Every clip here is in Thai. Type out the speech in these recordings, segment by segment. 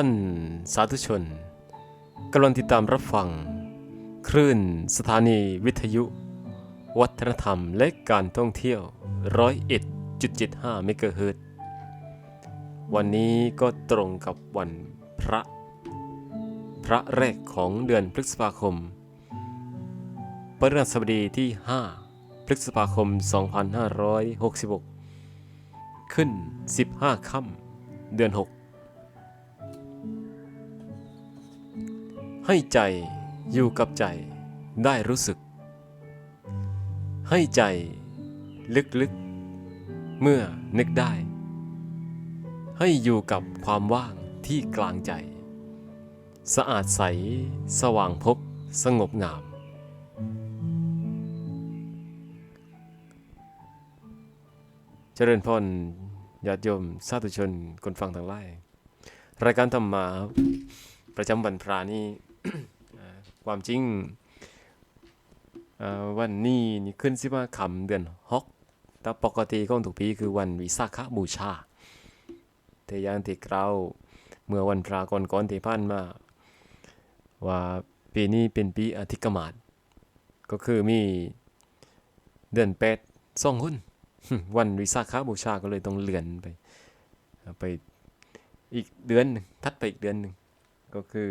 ท่านสาธุชนกำลังติดตามรับฟัง คลื่นสถานีวิทยุ วัฒนธรรมและการท่องเที่ยวร้อยเอ็ดจุดเจ็ดห้าเมกะเฮิรตวันนี้ก็ตรงกับวันพระ พระแรกของเดือนพฤษภาคมพฤหัสบดีที่ 5 พฤษภาคม 2566 ขึ้น 15 ค่ำเดือน 6 ให้ใจอยู่กับใจได้รู้สึก ให้ใจลึกๆ เมื่อนึกได้ ให้อยู่กับความว่างที่กลางใจ สะอาดใส สว่างพบสงบงาม เจริญพรญาติโยมสาธุชนคนฟังทั้งหลายรายการธรรมมาประจำวันพระนี่อ่า ความจริงวันนี้นี่ขึ้นสิว่าคำเดือนฮอกแต่ปกติของทุกปีคือวันวิสาขบูชาแต่อยังที่กล่าวเมื่อวันพระก่อนๆที่ผ่านมา ว่าปีนี้เป็นปีอธิกมาศก็คือมีเดือนแปดสองหุ้น วันวิสาขบูชาก็เลยต้องเลื่อนไป ไปอีกเดือนหนึ่งทัดไปอีกเดือนหนึ่งก็คือ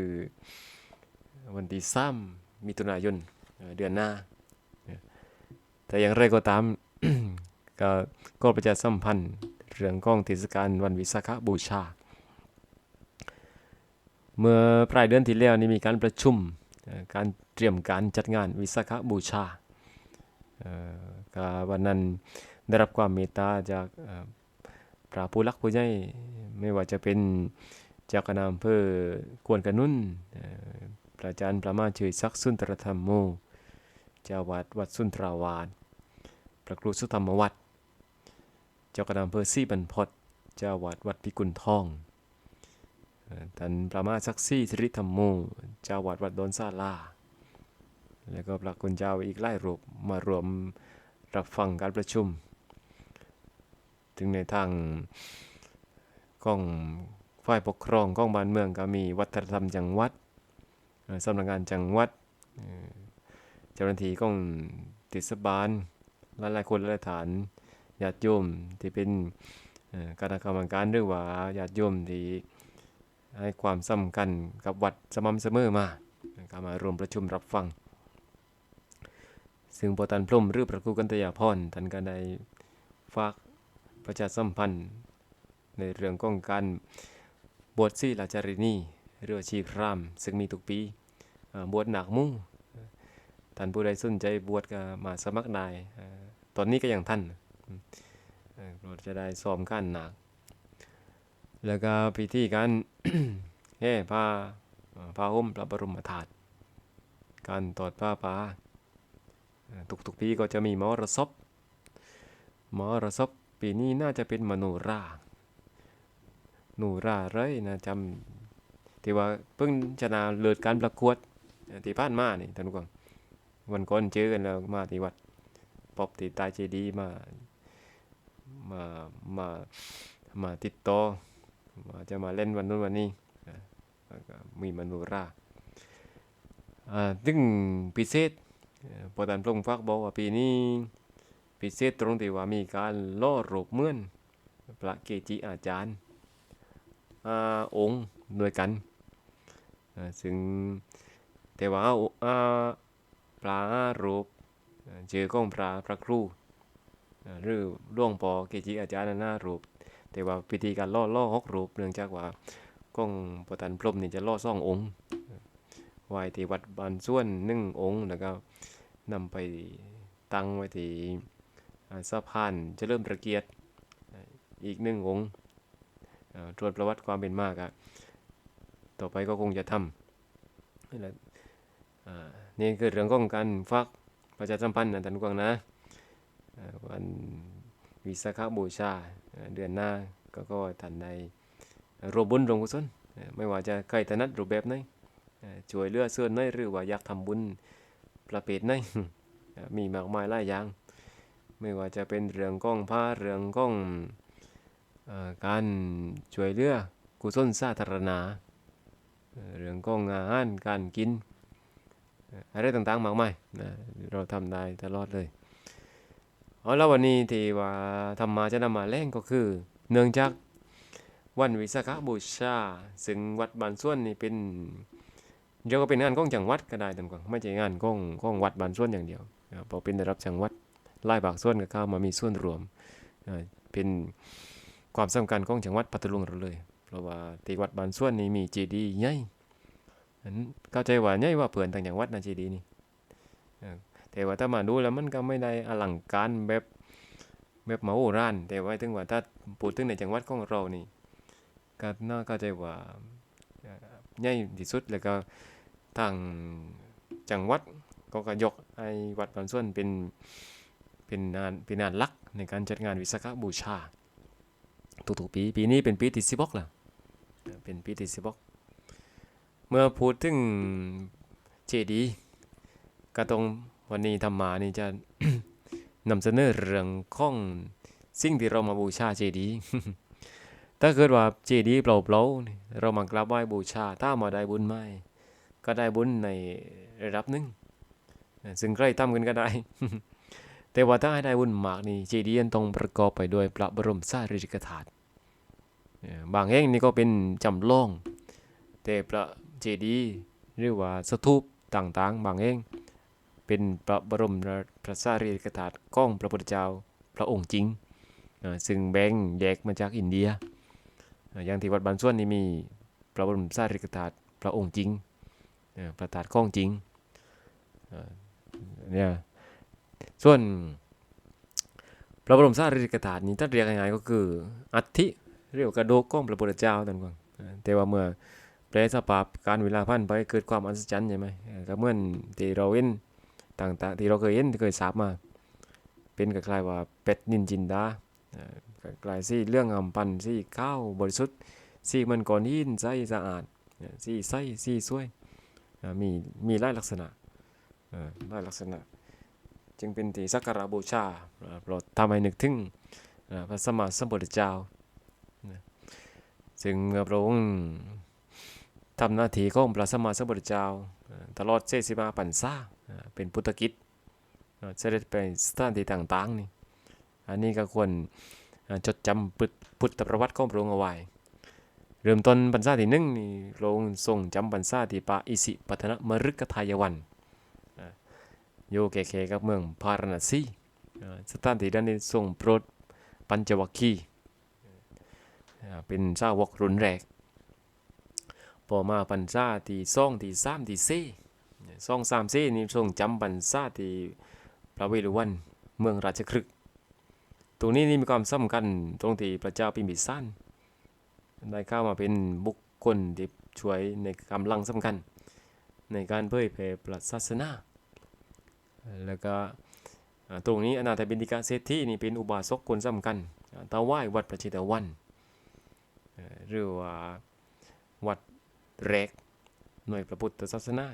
วันที่สามมิถุนายนเดือนหน้า แต่อย่างไรก็ตามก็ก็ประชาสัมพันธ์เรื่องของเทศกาลวันวิสาขบูชา เมื่อปลายเดือนที่แล้วนี่มีการประชุมการเตรียมการจัดงานวิสาขบูชาวันนั้นได้รับความเมตตาจากพระผู้หลักผู้ใหญ่ไม่ว่าจะเป็นเจ้าคณะอำเภอกวนกระนุ่น พระอาจารย์ประมาเฉยศักสุนทรธรรมโมเจ้าวัดวัดสุนทราวาสพระครูสุธรรมวัดเจ้าคณะอำเภอซี่บรรพตเจ้าวัดวัดพิกุลทองท่านประมาศักดิ์ศรีสิริธรรมโมเจ้าวัดวัดดอนซาลาแล้วก็พระคุณเจ้าอีกหลายรูปมารวมรับฟังการประชุม ถึงในทางกองฝ่ายปกครองกองบ้านเมืองก็มีวัฒนธรรมจังหวัด สำนักงานจังหวัดเจ้าหน้าที่กองเทศบาลหลายๆคนหลายฐานญาติโยมที่เป็นเอ่อคณะกรรมการหรือว่าญาติโยมที่ให้ความสำคัญกับวัดสม่ำเสมอมาก็มารวมประชุมรับฟัง ซึ่งพอตันพรหมหรือพระครูกันตยาพรท่านก็ได้ฝากประชาสัมพันธ์ ในเรื่องของการบวชซีลาจารินี หรือว่าชีพรามซึ่งมีทุกปีบวชหนักมู่งท่านผู้ใดสนใจบวชก็มาสมัครได้ตอนนี้ก็ยังท่านอืมเอ่อเราจะได้ซ้อมขั้นหนัก แล้วก็พิธีการแห่ผ้าเอ่อผ้าห่มพระบรมธาตุการตอดผ้าป่าเอ่อทุกๆปีก็จะมีมหรสพมหรสพปีนี้น่าจะเป็นมโนราโนราเรยนะจำ ที่ว่าเพิ่งชนะเลิศการประกวดที่ผ่านมานี่ท่านผู้ชมวันก่อนเจอกันแล้วมาที่วัดปอบที่ใตายเจดีย์มามามามาติดต่อว่าจะมาเล่นวันนู้นวันนี้มีมโนราอ่าซึ่งพิเศษเอ่อพอตานพรงฟักบอกว่าปีนี้พิเศษตรงที่ว่ามีการล่อรูปเมื่อนพระเกจิอาจารย์อ่าองค์ด้วยกัน ซึ่งแต่ว่าอาพระรูปเจอของพระพระครูหรือหลวงปอเกจิอาจารย์หน้ารูป แต่ว่าพิธีการล่อล่อฮอกรูปเนื่องจากว่าก้องปตันพรมนี่จะล่อซ่ององค์ไว้ที่วัดบานส่วนหนึ่งองค์แล้วก็นำไปตั้งไว้ที่สะพานจะเริ่มประเกียรติอีกหนึ่งองค์ตรวจประวัติความเป็นมากอะ ต่อไปก็คงจะทำนี่แหละนี่คือเรื่องของการฝากประชาสัมพันธ์นะท่านผู้ฟังนะวันวิสาขบูชาเดือนหน้าก็ก็ท่านใดรวมบุญรวมกุศลไม่ว่าจะใครถนัดรูปแบบไหนเอ่อช่วยเลือเสื่อนไหนหรือว่าอยากทำบุญประเภทไหนมีมากมายหลายอย่าง ไม่ว่าจะเป็นเรื่องกล้องผ้าเรื่องกล้องอการช่วยเลือกุศลสาธารณะ เรื่องของอาหารการกิน อะไรต่างๆมากมายนะเราทำได้ตลอดเลยเอาแล้ววันนี้ที่ว่าทำมาจะนำมาแรงก็คือ เนื่องจากวันวิสาขบูชา ซึ่งวัดบานส่วนนี่เป็นเรียว่าเป็นงานของจังหวัดก็ได้ตามกว่าไม่ใช่งานของของวัดบานส่วนอย่างเดียวนะครับเพอเป็นได้รับจังหวัดไล่บากส่วนก็เข้ามามีส่วนรวมเป็นความสำคัญของจังหวัดปัตตานีเราเลย เพราะว่าที่วัดบานส่วนนี่มีเจดีย์ใหญ่อันเข้าใจว่าใหญ่ว่าเผื่อนต่างจังวัดนะเจดีย์นี่แต่ว่าถ้ามาดูแล้วมันก็ไม่ได้อลังการแบบแบบมาโหฬารแต่ว่าถึงว่าถ้าพูดถึงในจังหวัดของเรานี่ก็น่าเข้าใจว่าเอ่อใหญ่ที่สุดแล้วก็ทางจังหวัดก็ก็ยกไอ้วัดบานส่วนเป็นเป็นงานเป็นงานลักในการจัดงานวิสาขบูชาทุกๆปี ปีนี้เป็นปีที่สิบกแล้ว เป็นปีที่สิบกเมื่อพูดถึงเจดีย์ก็ตรงวันนี้ทำมานี่จะนำเสนอเรื่องของสิ่งที่เรามาบูชาเจดีย์ถ้าเกิดว่าเจดีย์เปล่าๆเรามากราบไหว้บูชา ถ้ามาได้บุญไหมก็ได้บุญในระดับหนึ่งซึ่งใกล้ทำกันก็ได้ แต่ว่าถ้าให้ได้บุญมากนี่เจดีย์ยังต้องประกอบไปด้วยพระบรมสารีริกธาตุ บางแห่งนี่ก็เป็นจำลอง แต่พระเจดีย์หรือว่าสถูปต่างๆ บางแห่งเป็นพระบรมพระสารีริกธาตุของพระพุทธเจ้าพระองค์จริง ซึ่งแบ่งแยกมาจากอินเดีย อย่างที่วัดบานส่วนนี่มีพระบรมสารีริกธาตุพระองค์จริงพระธาตุของจริงเนี่ยส่วนพระบรมสารีริกธาตุนี้ถ้าเรียกง่ายๆก็คืออัฐิ เรียกว่ากระดูกของพระพุทธเจ้าต่างกันแต่ว่าเมื่อแปลสภาพการเวลาผ่านไปเกิดความอัศจรรย์ใช่ไหมก็เหมือนที่เราเห็นต่างๆที่เราเคยเห็นที่เคยทราบมา เป็นคล้ายๆว่าเป็ดนินจินดาเอ่อคล้ายๆสีเรื่องอำปันสีข้าวบริสุทธิ์สีมันก่อนหินใสสะอาดเอ่อสีใสสีสวยมีมีหลายลักษณะหลายลักษณะ จึงเป็นที่สักการะบูชาเราทำให้นึกถึงพระสมมาสัมพุทธเจ้า ซึ่งเมื่อพระองค์ทำหน้าที่ของพระสมมาสัมพุทธเจ้า ตลอดเจสิบห้าพรรษาเอ่อเป็นพุทธกิจเสด็จไปสถานที่ต่างๆนี่อันนี้ก็ควรจดจำพุทธประวัติของพระองค์เอาไว้ เริ่มต้นพรรษาที่หนึ่งนี่พระองค์ทรงจำพรรษาที่ปาอิสิปตนมฤคทายวันเอ่ออยู่แก่ๆกับเมืองพาราณสีสถานที่นั้นนี่ทรงโปรดปัญจวัคคีย์ เป็นสาวกรุ่นแรก พอมาปันซาที่ซ่องที่สามที่สี่ซ่องสามสี่นี่ทรงจำปันซาที่พระเวฬุวันเมืองราชครึกตรงนี้นี่มีความสำคัญตรงที่พระเจ้าพิมพิสารได้เข้ามาเป็นบุคคลที่ช่วยในกำลังสำคัญ ในการเผยแผ่พระศาสนา แล้วก็ตรงนี้อนาถบิณฑิกาเศรษฐีนี่เป็นอุบาสกคนสำคัญอ่าตาไหว้วัดประชิตวัน หรือว่าวัดแรกหน่วยพระพุทธศาสนา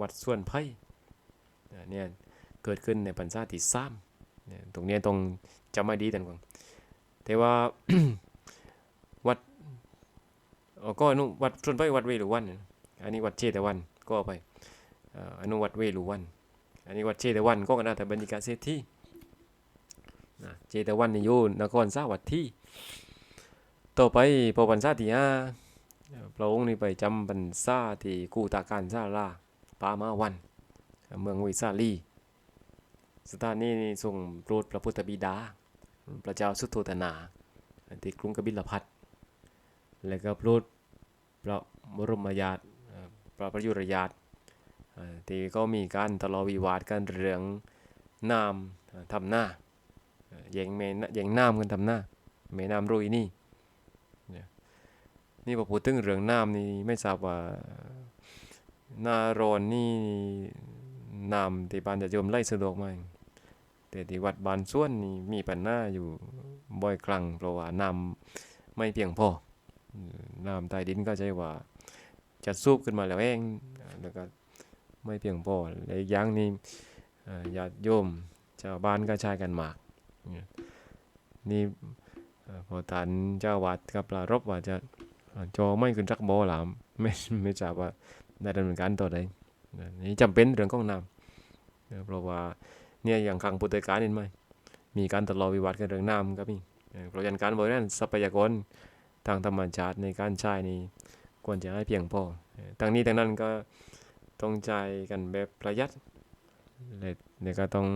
วัดส่วนไผ่เนี่ยเกิดขึ้นในพรรษาที่สามตรงนี้ต้องจำไม่ดีแต่ก่อนแต่ว่าวัดออก็อนุวัดส่วนไผ่วัดเวรุวัน อันนี้วัดเชตวันก็ไปอนุวัดเวรุวัน อันนี้วัดเชตวันก็กันนะแต่บรรยากาศเศรษฐีนะเจตวันนี่อยู่นครสาวัตถี ต่อไปพอพรรษาที่ห้าพระองค์นี่ไปจำพรรษาที่กูตาการซาลาปามาวัน เมืองวิสาลีสถานนี้นี่ทรงโปรดพระพุทธบิดา พระเจ้าสุโธนาที่กรุงกบิลพัทแล้วก็โปรดพระบรมญาติพระประยุรญาติที่ก็มีการทะเลาะวิวาทกันเรื่องน้ำทำหน้าแย่งแม่นแย่งน้ำกันทำหน้าแม่น้ำรุยนี่ นี่พอพูดถึงเรื่องน้ำนี่ไม่ทราบว่าหน้าร้อนนี่น้ำที่บ้านจะโยมไล่สะดวกไหมแต่ที่วัดบานส่วนนี่มีปัญหาอยู่บ่อยครั้งเพราะว่าน้ำไม่เพียงพออืมน้ำใต้ดินก็ใช่ว่าจะสูบขึ้นมาแล้วเองแล้วก็ไม่เพียงพอและอีกอย่างนี่ญาติโยมชาวบ้านก็ใช้กันมาก นี่ยนี่เอ่อพอท่านเจ้าวัดกับปลารบว่าจะ จอไม่ขึ้นจักบ่หลามไม่ไม่ทราบว่าได้ดำเนินการต่อใดนะนี่จำเป็นเรื่องของน้ำเพราะว่าเนี่ยอย่างครั้งพุทธกาลเห็นไหมมีการทะเลาะวิวาทกันเรื่องน้ำก็มีนะเพราะฉะนั้นการบริหารทรัพยากรทางธรรมชาติในการใช้นี่ควรจะให้เพียงพอทั้งนี้ทั้งนั้นก็ต้องใจกันแบบประหยัดและและก็ต้อง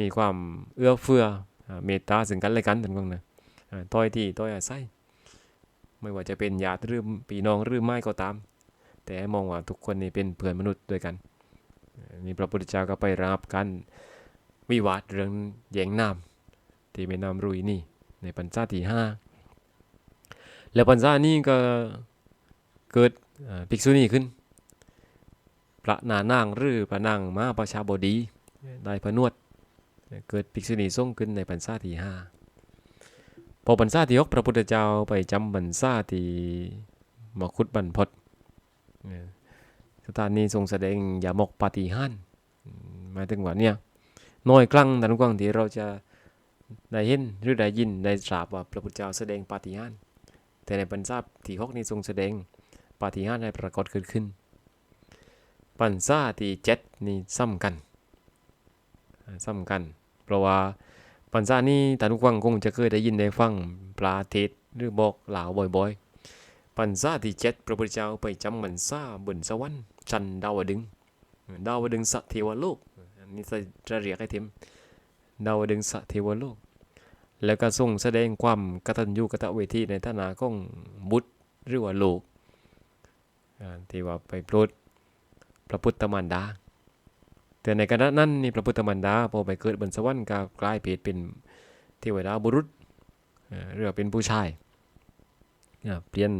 มีความเอื้อเฟื้อเมตตาซึ่งกันและกันถึงกันนะต้อยที่ต้อยอาศัย ไม่ว่าจะเป็นญาติหรือพี่น้องหรือไม่ก็ตาม แต่มองว่าทุกคนนี่เป็นเพื่อนมนุษย์ด้วยกันนี่พระพุทธเจ้าก็ไประงับการวิวาทเรื่องแย่งน้ำที่แม่น้ำรุยนี่ในปัญจาที่ห้าแล้วปัญจานี้ก็เกิดภิกษุณีขึ้น พระนานางหรือพระนางมาประชาบดีได้พระนวด เกิดภิกษุณีทรงขึ้นในปัญจาที่ห้า พอพรรษาที่หกพระพุทธเจ้าไปจำพรรษาที่มคุดบรรพตเนี่ยสถานนี้ทรงแสดงยามกปาฏิหาริย์อืมหมายถึงว่าเนี่ยน้อยครั้งนันกว้างที่เราจะได้เห็นหรือได้ยินได้ทราบว่าพระพุทธเจ้าแสดงปาฏิหาริย์แต่ในพรรษาที่หกนี้ทรงแสดงปาฏิหาริย์ให้ปรากฏเกิดขึ้นพรรษาที่เจ็ดนี่ซ้ำกันซ้ำกัน เพราะว่า ปัญษานี้ท่านผู้ฟังคงจะเคยได้ยินได้ฟังปลาเทศหรือบอกหล่าบ่อยๆ ปัญษาที่เจ็ดพระพุทธเจ้าไปจำพรรษาบนสวรรค์ชันดาวดึง ดาวดึงส์เทวโลกอันนี้จะเรียกให้เต็มดาวดึงส์เทวโลก แล้วก็ทรงแสดงความกตัญญูกตเวทีในฐานะของบุตรหรือว่าลูกอ่าที่ว่าไปโปรดพระพุทธมารดา แต่ในขณะนั้นนี่พระพุทธมารดาพอไปเกิดบนสวรรค์ก็กลายเพศเป็นเทวดาบุรุษเอ่อเรียกว่าเป็นผู้ชายเปลี่ยน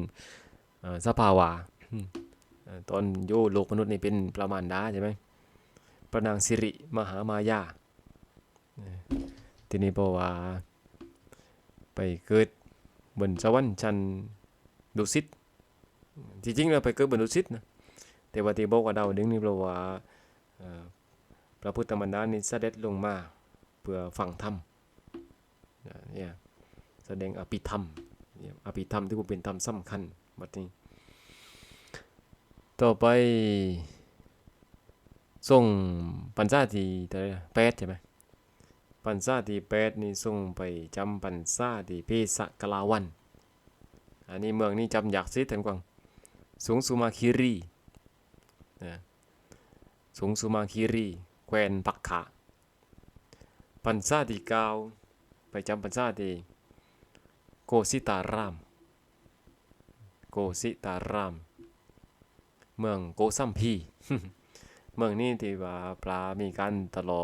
สภาวะตอนอยู่โลกมนุษย์นี่เป็นพระมารดาใช่ไหมพระนางสิริมหามายาเอ่อทีนี้พราะว่าไปเกิดบนสวรรค์ชั้นดุสิตที่จริงเราไปเกิดบนดุสิตนะแต่ว่าที่บอกว่าดาวดึงนี่เพราะว่า พระพุทธมารดานี่เสด็จลงมาเพื่อฟังธรรมนะเนี่ยแสดงอภิธรรมอภิธรรมที่ว่าเป็นธรรมสำคัญบัดนี้ ต่อไปส่งปัญญาที่เท่าแปดใช่ไหมปัญญาที่แปดนี่ส่งไปจำปัญญาที่เพศกลาวัน อันนี้เมืองนี้จำอยากสิทันกวางสูงสุมาคิรีนะสูงสุมาคิรี แควนปักขะปัญษาที่เก้าไปจำปัญษาที่โกสิตาราม โกสิตาราม เมืองโกสัมพี เมืองนี้ที่ว่าปลามีการตลอ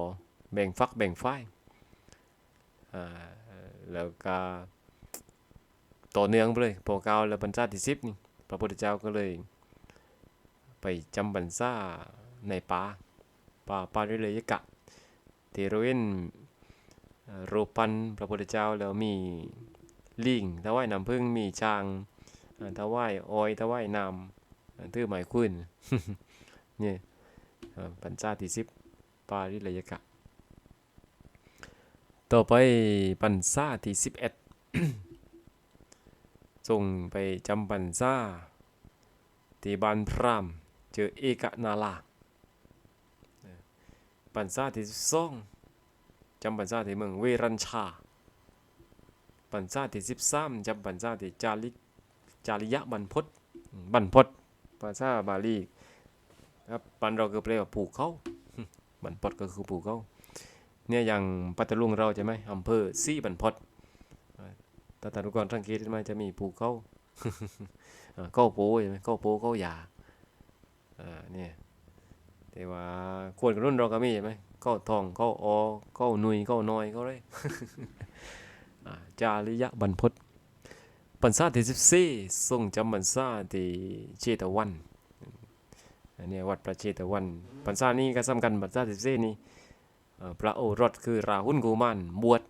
แบ่งฟักแบ่งฝ่ายอ่าแล้วก็ต่อเนื่องไปเลยพอเก้าแล้วปัญษาที่สิบนี่พระพุทธเจ้าก็เลย ไปจำปัญษาในป่า ปาปาริเลยกะที่เราเห็นรูปันพระพุทธเจ้าแล้วมีลิงถวายน้ำผึ้งมีช้างเอ่อถวายอ้อยถวายน้ำเอ่อถือไม้ขึ้นเนี่ยปัญจาที่สิบปาริเลยกะ ต่อไปปัญษาที่สิบเอ็ดส่งไปจำปัญษาที่บ้านพรามเจอเอกนาลา ปัญษาที่สองจำปัญษาที่เมืองเวรัญชา ปัญษาที่สิบสามจำปัญษาที่จาริจาริยะบรรพตอืมบรรพตภาษาบาลีครับปันเราก็แปลว่าภูกเขาบรรพตก็คือภูกเขาเนี่ยอย่างปัตตาลุงเราใช่ไหมอำเภอซีบรรพตาถ้าท่านผู้กรสังเกตไหมจะมีภูกเขาอ่าเข้าโพใช่ไหมเข้าโพเข้ายาอ่าเนี่ย แต่ว่าควรกับรุ่นเราก็มีใช่ไหมเข้าทองเข้าออเข้าหนุยเข้าน้อยเข้าเลยจาริยะบรรพตปัญษาที่สิบสี่ทรงจำปัญษาที่เชตวันอันนี้วัดพระเชตวันปัญษานี้ก็สำคัญปัญษาที่สิบสี่นี้เอ่อพระโอรสคือราหุลกุมารบวช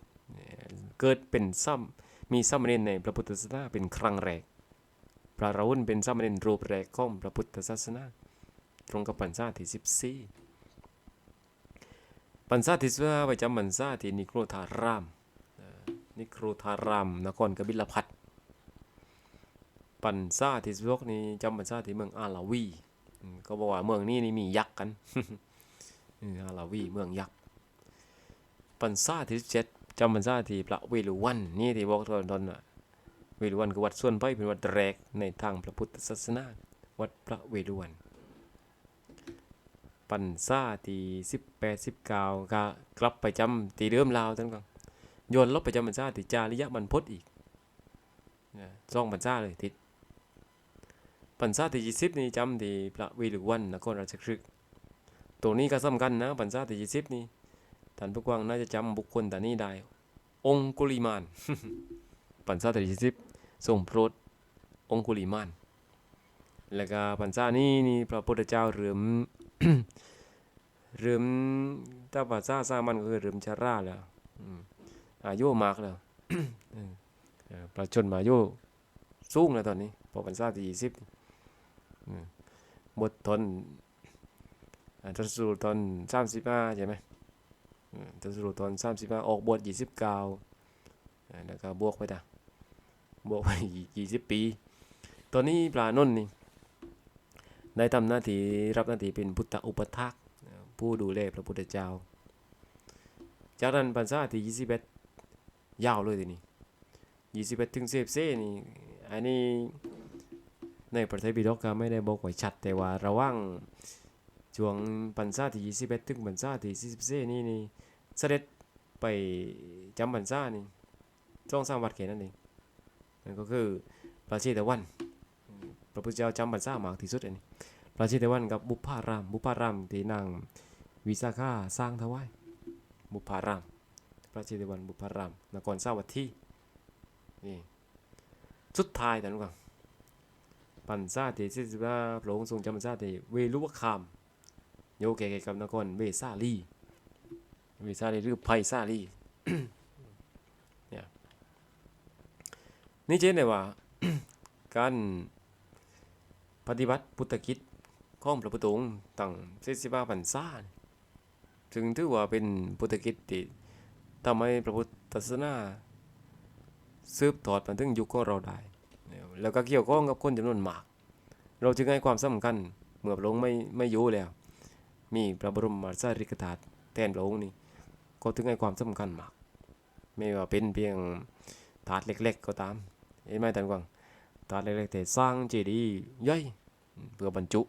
เกิดเป็นซ้ำมีซ้ำเณรในพระพุทธศาสนาเป็นครั้งแรก พระราหุลเป็นซ้ำเณรรูปแรกของพระพุทธศาสนา ตรงกับปัญษาที่สิบสี่ปัญษาที่สิบห้าไปจำปัญษาที่นิโครธารามนิโครธารามนครกบิลพัทปันซ่าที่สิบหกนี่จำปันซ่าที่เมืองอาลาวีก็บอกว่าเมืองนี้นี่มียักษ์กันอาลาวีเมืองยักษ์ปันซ่าที่สิบเจ็ดจำปันซ่าที่พระเวฬุวันนี่ที่บอกตอนตอนน่ะเวฬุวันคือวัดส่วนไปเป็นวัดแรกในทางพระพุทธศาสนา วัดพระเวฬุวัน ปันซ่าที่สิบแปดสิบเก้าก็กลับไปจำตีเดิมลาวทั้งก่อนโยนลบไปจำปันซ่าที่จาริยะมันพดอีกนะสองปันซ่าเลยทิศปันซ่าที่ยี่สิบนี่จำที่พระเวฬุวันนครราชคฤห์ตัวนี้ก็สำคัญนะปันซ่าที่ยี่สิบนี่ท่านผู้กวางน่าจะจำบุคคลแต่นี้ได้ องคุลิมานปันซ่าที่ยี่สิบทรงโปรดองคุลิมาน แล้วก็ปันซ่านี้นี่พระพุทธเจ้าเริ่ม เริ่มถ้าภาษาสามัญก็คือเริ่มชาราแล้วอายุมากแล้วประชนมาอายุสูงแล้วตอนนี้พอปันซ่าที่ยี่สิบหมดทนอ่าทศรุตอนสามสิบห้าใช่ไหมอืมทศรุตอนสามสิบห้าออกบวชยี่สิบเก้าแล้วก็บวกไปตาบวกไปยี่สิบปี ตอนนี้ปลานนท์นี่ ได้ทำหน้าที่รับหน้าที่เป็นพุทธอุปถากผู้ดูแลพระพุทธเจ้า จากนั้นพรรษาที่ 21 ยาวเลยทีนี้21ถึงเซนี่อันนี้ในประเทศบิดกก็ไม่ได้บอกไว้ชัด แต่ว่าระว่างช่วงพรรษาที่21ถึงพรรษาที่44นี่นี่เสด็จไปจำพรรษานี่จ้องสร้างวัดแค่นั้นเองนั่นก็คือพระเชตวัน ระพุทธเจ้าจำพรรษามากที่สุดอันนี้พระเชตวันกับบุพาราม บุพารามที่นางวิสาขาสร้างถวายบุพาราม พระเชตวันบุพารามนครสาวัตถีนี่สุดท้ายแต่นู้นก่อนปันซาที่สิบห้าพระองค์ทรงจำพรรษาที่เวลุวคาม โยเกะกับนครเวสาลีเวสาลีหรือไพซาลีเนี่ยนี่เช่นเลยว่าการ ปฏิบัติพุทธกิจของพระพุทธองค์ตั้งเสสิบห้าพรรษานี่ถึงถือว่าเป็นพุทธกิจที่ทำให้พระพุทธศาสนาสืบทอดมาถึงยุคของเราได้ แล้วก็เกี่ยวข้องกับคนจำนวนมาก เราจึงให้ความสำคัญเมื่อพระองค์ไม่ไม่อยู่แล้ว มีพระบรมสารีริกธาตุแทนพระองค์นี่ก็ถึงให้ความสำคัญมาก ไม่ว่าเป็นเพียงถาดเล็ก ๆ ก็ตามเห็นไหมท่านกวาง ตาเล็กๆแต่สร้างเจดีย์ใหญ่เพื่อบรรจุ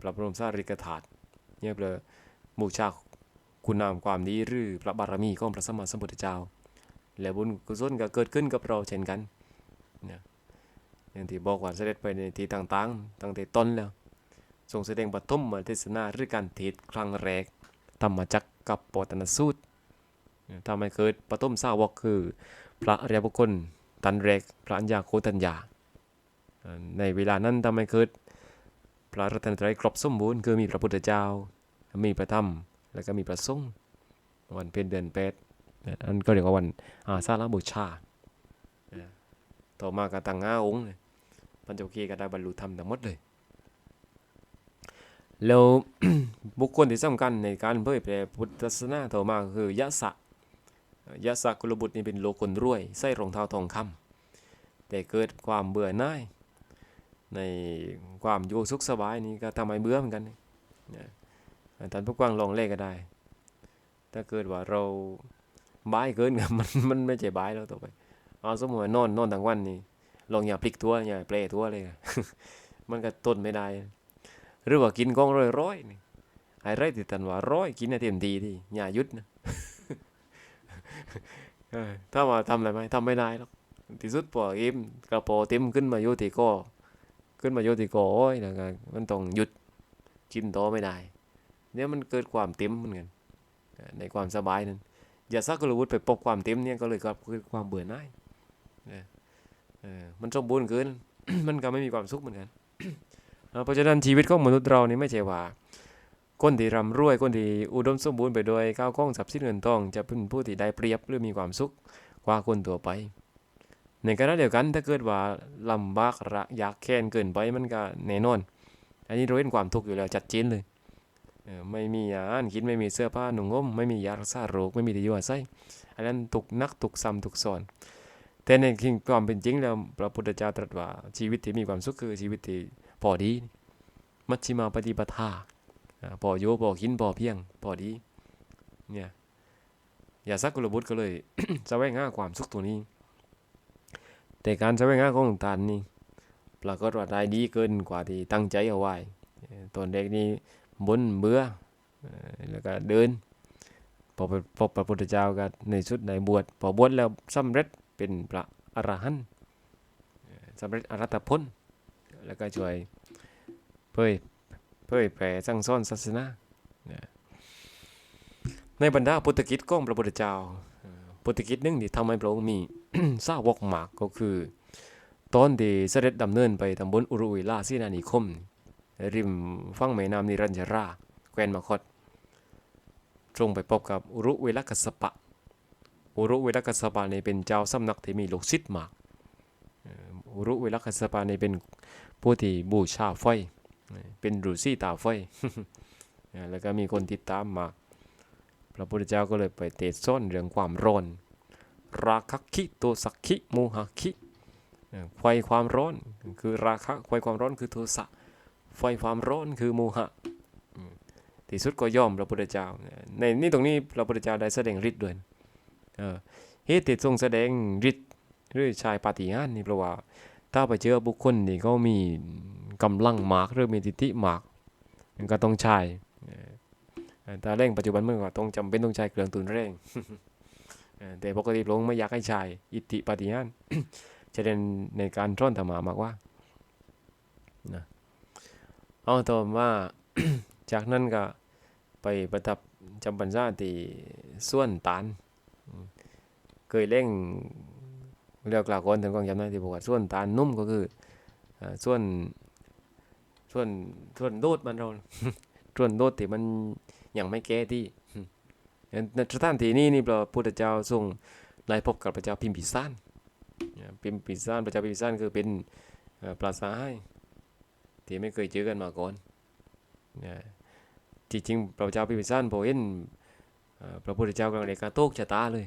พระบรมสารีริกธาตุเนี่ยเพื่อบูชาคุณงามความดีหรือพระบารมีของพระสัมมาสัมพุทธเจ้า และบุญกุศลก็เกิดขึ้นกับเราเช่นกันเนี่ยอย่างที่บอกว่าเสด็จไปในที่ต่างๆ ตั้งแต่ต้นแล้วทรงแสดงปฐมเทศนาหรือการเทศครั้งแรกธรรมจักกับปตนสูตรทำให้เกิดปฐมสาวกคือ พระอริยบุคคล ตันแรกพระัญญาโคตัญญา ในเวลานั้นทำให้เกิดพระรัตนตรัยครบสมบูรณ์คือมีพระพุทธเจ้า มีพระธรรม แล้วก็มีพระสงฆ์วันเพ็ญเดือนแปดอันก็เรียกว่าวันอาสาฬบูชา ต่อมาก็ตั้งห้าองค์ปัญจคีก็ได้บรรลุธรรมทั้งหมดเลย แล้วบุคคลที่สำคัญในการเผยแพร่พุทธศาสนาต่อมาคือยะสะ ยะสะกุลบุตรนี่เป็นโลคนรวย ใส่รองเท้าทองคำแต่เกิดความเบื่อหน่าย ในความอยู่สุขสบายนี่ก็ทำให้เบื่อเหมือนกันนะท่านผู้กว้างลองเลขก็ได้ ถ้าเกิดว่าเราบายเกินมันมันไม่ใช่บายแล้วต่อไปเอาสมมติว่านอนนอนทั้งวันนี่ลองอย่าพลิกตัวอย่าเปลตัวเลย มันก็ต้นไม่ได้ หรือว่ากินกองร้อยร้อยๆนี่ไอ้ไรที่ตันว่าร้อยกินให้เต็มทีที่อย่าหยุดนะ ถ้าว่าทำอะไรไหมทำไม่ได้หรอกที่สุดพอเอ็มกระโปรงเต็มขึ้นมาโยติโกขึ้นมาโยติโกโอ้ยนะมันต้องหยุดกินต่อไม่ได้ เนี่ยมันเกิดความเต็มเหมือนกันในความสบายนั้นอย่าซักกระวุธไปปกความเต็มเนี่ยก็เลยเกิดความเบื่อหน่ายมันสมบูรณ์เกินมันก็ไม่มีความสุขเหมือนกันเออเพราะฉะนั้นชีวิตของมนุษย์เรานี่ไม่ใช่ว่า คนที่ร่ำรวยคนที่อุดมสมบูรณ์ไปด้วยข้าวของทรัพย์สินเงินทอง จะเป็นผู้ที่ได้เปรียบหรือมีความสุขกว่าคนทั่วไป ในขณะเดียวกันถ้าเกิดว่าลำบากระยากแค้นเกินไปมันก็แน่นอน อันนี้เราเห็นความทุกข์อยู่แล้วจัดเจนเลยเออไม่มีอาหารกินไม่มีเสื้อผ้าหนุ่งห่มไม่มียารักษาโรคไม่มีที่อยู่อาศัยอันนั้นตุกนักตุกซ้ำตุกซ้อน แต่ในจริงความเป็นจริงแล้วพระพุทธเจ้าตรัสว่าชีวิตที่มีความสุขคือชีวิตที่พอดี มัชฌิมาปฏิปทา พอโยพอกินพอเพียงพอดี เนี่ยอย่าสักกุลบุตรก็เลยจะแวงหาความสุขตัวนี้ แต่การจะแวงหาของทานนี่ปรากฏว่าได้ดีเกินกว่าที่ตั้งใจเอาไว้ตอนเด็กนี่บนเบื่อแล้วก็เดินพอไปพบพระพุทธเจ้าก็ในชุดในบวชพอบวชแล้วสำเร็จเป็นพระอรหันต์สำเร็จอรัตผลแล้วก็ช่วยเผย เผยแผ่สั่งสอนศาสนาในบรรดาพุทธกิจของพระพุทธเจ้าพุทธกิจหนึ่งที่ทำให้พระองค์มีสาวกหมากก็คือ ตอนที่เสด็จดำเนินไปตำบลอุรุวิลาสีนานิคม ริมฝั่งแม่น้ำนิรัญชราแคว้นมคตตรงไปพบกับอุรุเวลกัสปะ อุรุเวลกัสปะในเป็นเจ้าสำนักที่มีลูกศิษย์มากอุรุเวลกัสปะในเป็นผู้ที่บูชาไฟ เป็นฤาษีตาไฟแล้วก็มีคนติดตามมา พระพุทธเจ้าก็เลยไปเทศน์สอนเรื่องความร้อน ราคะคิโตสักคิโมหะคิไฟความร้อนคือราคะไฟความร้อนคือโทสะไฟความร้อนคือโมหะที่สุดก็ย่อมพระพุทธเจ้า ในนี่ตรงนี้พระพุทธเจ้าได้แสดงฤทธิ์ด้วยเออเตุที่ทรงแสดงฤทธิ์หรือชายปาฏิหาริย์นี่เพราะว่า ถ้าไปเจอบุคคลที่เขามี กำลังมากหรือมีทิฏฐิมากมันก็ต้องใช่แต่เร่งปัจจุบันเมื่อก่อนต้องจำเป็นต้องใช้เครื่องตุนเร่งแต่ปกติพระองไม่อยากให้ใช้อิทธิปฏิหาริย์จะเรียนในการท่อนธรรมามากว่านะเอาต่อมาจากนั้นก็ไปประทับจำพรรษาที่ส่วนตาลเคยเล่งเรียกลากรถึงกองจำได้ที่บอกว่าส่วนตาลนุ่มก็คือส่วน ส่วนส่วนโดดมันเราส่วนโดดที่มันยังไม่แก่ที่ในสถานที่นี้นี่พระพุทธเจ้าทรงได้พบกับพระเจ้าพิมพิสารเนี่ยพิมพิสารพระเจ้าพิมพิสารคือเป็นเอ่อปราสาทที่ไม่เคยเจอกันมาก่อนเนี่ยจริงๆพระเจ้าพิมพิสารพอเห็นเอ่อพระพุทธเจ้ากำลังในการโตกชะตาเลย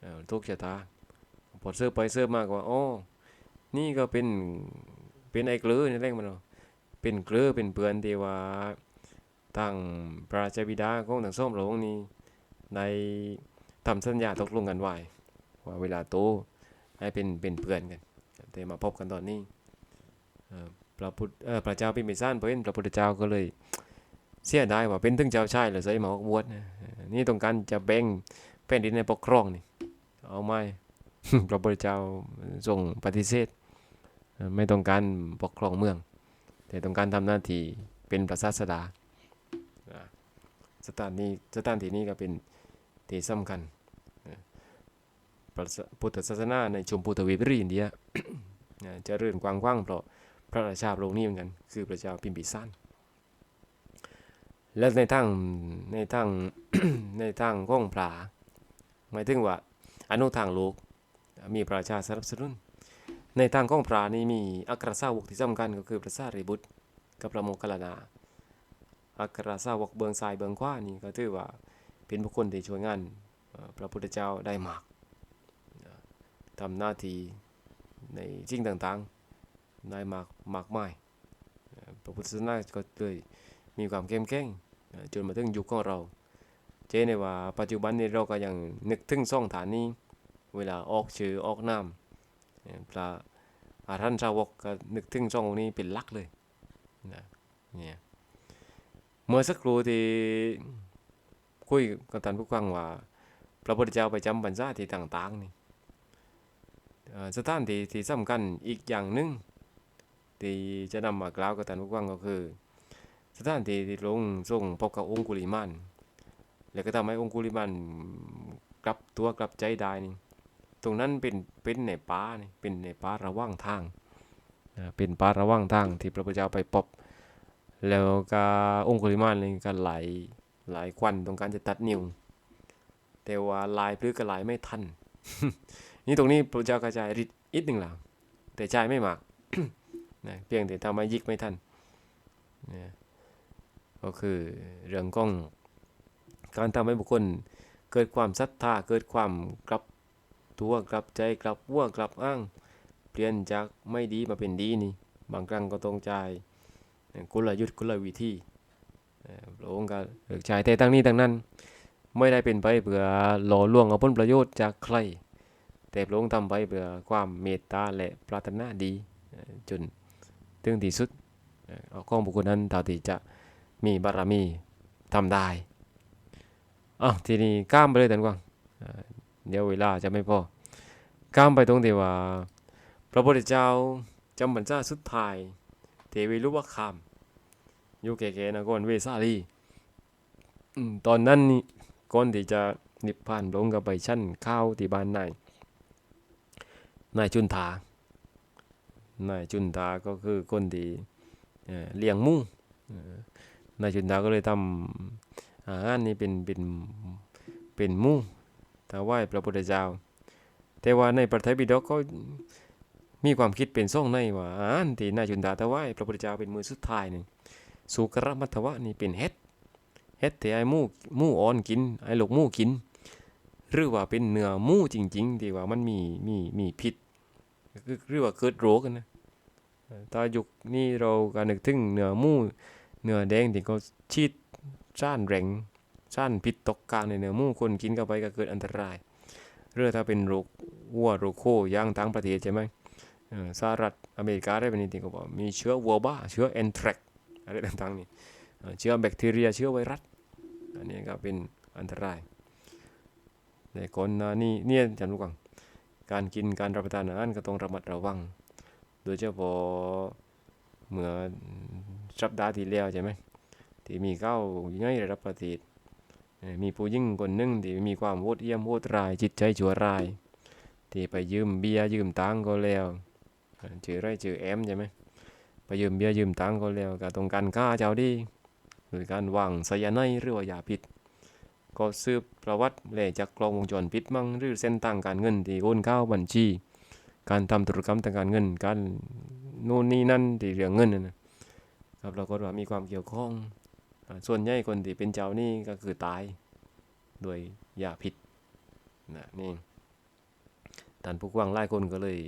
เอ่อโตกชะตาพอเสิร์ฟไปเสิร์ฟมากว่าอ๋อนี่ก็เป็น เป็นไอ้เกลือนี่แรงมันเนาะเป็นเกลือเป็นเปือนที่ว่าทางพระราบิดาของทางส้มหลงนี่ในทำสัญญาตกลงกันไว้ว่าเวลาโตให้เป็นเป็นเพื่อนกันแต่มาพบกันตอนนี้เอ่อพระพุทธเออพระเจ้าพิมพิสารพอเห็นพระพุทธเจ้าก็เลยเสียดายว่าเป็นถึงเจ้าชายเลยใส่มออกบวชนี่ต้องการจะแบ่งแผ่นดินในปกครองนี่เอาไม่พระพุทธเจ้าทรงปฏิเสธ ไม่ต้องการปกครองเมือง แต่ต้องการทำหน้าที่เป็นพระศาสดาสถานนี้สถานที่นี้ก็เป็นที่สำคัญพระพุทธศาสนาในชมพูทวีปหรืออินเดียจะเรื่นกว้างขวางเพราะพระราชาพระองค์นี้เหมือนกัน คือพระเจ้าพิมพิสารและในทางในทางในทางของพระหมายถึงว่าอนุทางโลกมีพระราชาสนับสนุน ในทางของพระนี่มีอัครสาวกที่สำคัญก็คือพระสารีบุตร กับพระโมคคัลลานะอัครสาวกเบืองซ้ายเบืองขวานี่ก็ถือว่าเป็นบุคคลที่ช่วยงานพระพุทธเจ้าได้มากทำหน้าที่ในสิ่งต่างๆได้มากมากมายพระพุทธศาสนาก็เลยมีความเข้มแข็งจนมาถึงยุคของเรา เจนได้ว่าปัจจุบันนี้เราก็ยังนึกถึงซ่องฐานนี้ เวลาออกชื่อออกนาม พระอาทันสาวกก็นึกถึงซ่ององค์นี้เป็นลักเลยนะเนี่ยเมื่อสักครู่ที่คุยกับท่านผู้ฟังว่า พระพุทธเจ้าไปจำพรรษาที่ต่างๆนี่อ่อสถานที่ที่สำคัญอีกอย่างหนึ่งที่จะนำมากล่าวกับท่านผู้ฟังก็คือ สถานที่ที่ลงทรงพบกับองคุลิมานแล้วก็ทำให้องคุลิมานกลับตัวกลับใจได้นี่ ตรงนั้นเป็นเป็นในป่านี่เป็นในป่าระว่างทางอ่าเป็นป่าระว่างทางที่พระพุทธเจ้าไปพบแล้วก็องคุลิมานนี่ก็ไหลไหลควันตรงการจะตัดนิ้วแต่ว่าลายพลือก็ลายไม่ทันนี่ตรงนี้พระเจ้ากระจายฤทธิ์อีกหนึ่งหลังแต่ใจไม่มากนะเพียงแต่ทำให้ยิกไม่ทันนะก็คือเรื่องของการทำให้บุคคลเกิดความศรัทธาเกิดความกลับ ตัวกลับใจกลับวัวกลับอ้าง เปลี่ยนจากไม่ดีมาเป็นดีนี่ บางครั้งก็ต้องจ่ายเอ่อกลยุทธ์กลวิธีเอ่อพระองค์ก็เลือกใช้แต่ตั้งนี้ตั้งนั้น ไม่ได้เป็นไปเพื่อหล่อลวงเอาผลประโยชน์จากใคร แต่พระองค์ทำไปเพื่อความเมตตาและปรารถนาดีจนถึงที่สุดเอาข้องบุคคลนั้นเท่าที่จะมีบารมีทำได้อ้าวทีนี้ข้ามไปเลยท่านกวาง เดี๋ยวเวลาจะไม่พอข้ามไปตรงที่ว่า พระพุทธเจ้าจำพรรษาสุดท้ายเทวีรุวคามอยู่แก่ๆนะก่อนเวสาลีตอนนั้นนี่ก่อนที่จะนิพพานพระองค์ก็ไปชั้นข้าวที่บ้านนายนายจุนทานายจุนทาก็คือคนที่เลี้ยงมูนายจุนทาก็เลยทำอาหารนี่เป็นเป็นเป็นหมู ถวายพระพุทธเจ้า แต่ว่าในพระไตรปิฎกก็มีความคิดเป็นส่องในว่าอาหารที่นายจุนดาถวายพระพุทธเจ้าเป็นมือสุดท้ายนี่สุกรมัทวะนี่เป็นเฮ็ดเฮ็ดที่ไอ้หมูหมูอ่อนกินไอ้ลูกหมูกิน หรือว่าเป็นเนื้อหมูจริงๆที่ว่ามันมีมีมีพิษหรือว่าเกิดโรคกันนะตอนยุคนี้เราก็นึกถึงเนื้อหมูเนื้อแดงที่เขาฉีดซ่านแรง ซ่านพิษตกกลางในเนื้อหมูคนกินเข้าไปก็เกิดอันตรายหรือถ้าเป็นโรควัวโรคโคย่างต่างประเทศใช่ไหมสหรัฐอเมริกาได้เป็นนี่ก็บอกมีเชื้อวัวบ้า เชื้อแอนแทรกอะไรต่างๆนี่เอ่เชื้อแบคทีเรียเชื้อไวรัสอันนี้ก็เป็นอันตรายแต่ก่อนหน้านี้เนี่ยจำรู้กังการกินการรับประทานอาหารก็ต้องระมัดระวัง โดยเฉพาะเมื่อสัปดาห์ที่แล้วใช่ไหมที่มีข้าวง่ายได้รับประเอ่อ มีผู้หญิงคนหนึ่งที่มีความโหดเหี้ยมโหดร้ายจิตใจชั่วร้าย ที่ไปยืมเบียร์ยืมตังก็แล้วชื่อไรชื่อแอมใช่ไหมไปยืมเบียร์ยืมตังก็แล้วก็ต้องการฆ่าเจ้าดีโดยการวางไซยาไนด์หรือว่ายาพิษก็สืบประวัติแหล่จากกล้องวงจรปิดมั่งหรือเส้นทางการเงินที่โอนเข้าบัญชี การทำธุรกรรมทางการเงิน การนู่นนี่นั่นที่เรื่องเงินนะครับเราก็ว่ามีความเกี่ยวข้อง ส่วนใหญ่คนที่เป็นเจ้าหนี่ก็คือตายโดวยยาพิษนะนี่ท่านผู้กว้างหลายคนก็เลย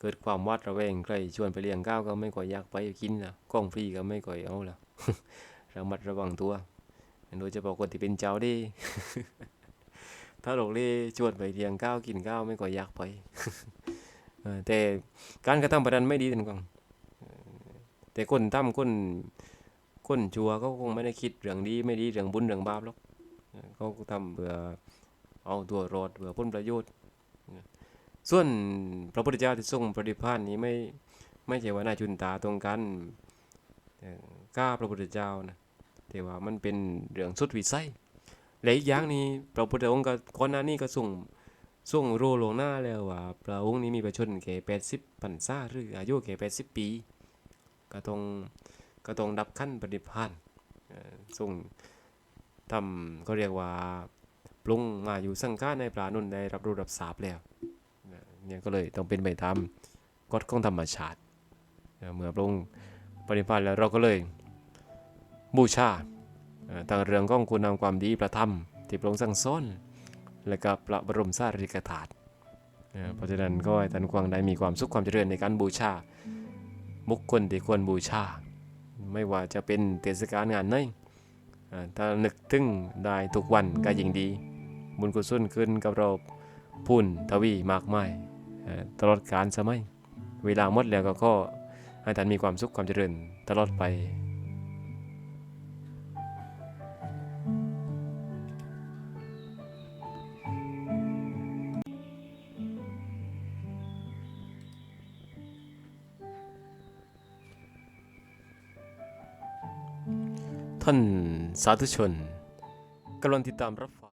เกิดความวัดระแวงใครชวนไปเลี้ยงข้าวก็ไม่ค่อยอยากไปกินนะกล้องฟรีก็ไม่ค่อยเอาละระมัดระวังตัวโดยเฉพาะคนที่เป็นเจ้าดีถ้าหลงเล่ชวนไปเลี้ยงข้าวกินข้าวไม่ค่อยอยากไปแต่การกระทำประดันไม่ดีท่านกวางแต่คนทำคน คนชัวก็คงไม่ได้คิดเรื่องดีไม่ดีเรื่องบุญเรื่องบาปหรอกเขาทำเพื่อเอาตัวรอดเพื่อผลประโยชน์ ส่วนพระพุทธเจ้าที่ทรงปฏิภาณนี้ไม่ไม่ใช่ว่านายจุนตาตรงกันกล้าพระพุทธเจ้านะแต่ว่ามันเป็นเรื่องสุดวิสัยและอีกอย่างนี้พระพุทธองค์ก็ก่อนหน้านี้ก็ส่งส่งโรลงหน้าแล้วว่าพระองค์นี้มีประชนแก่แปดสิบพรรษาหรืออายุแก่แปดสิบปี ก็ต้อง ก็ต้องดับขั้นปฏิภาณเอ่อส่งทำก็เรียกว่าปรุงมาอยู่สังฆาในปรานุนได้รับรู้รับทราบแล้วเนี่ยก็เลยต้องเป็นไปตามกฎของธรรมชาติ เมื่อพระองปฏิบัติแล้วเราก็เลยบูชาเอ่างเรื่องของคุณงามความดีประธรรม ที่พระองค์สั่งสอนและก็พระบรมสารีริกธาตุเอ่อเพราะฉะนั้นก็ให้ท่านกวางได้มีความสุขความเจริญในการบูชาบุคคลที่ควรบูชา ไม่ว่าจะเป็นเทศกาลงานไหนเอ่อถ้านึกถึงได้ทุกวันก็ยิ่งดี บุญกุศลขึ้นกับเราพูนทวีมากมายเอ่อตลอดการสมัย เวลาหมดแล้วก็ขอให้ท่านมีความสุขความเจริญตลอดไปานสาธุชนกำลังติดตามรับ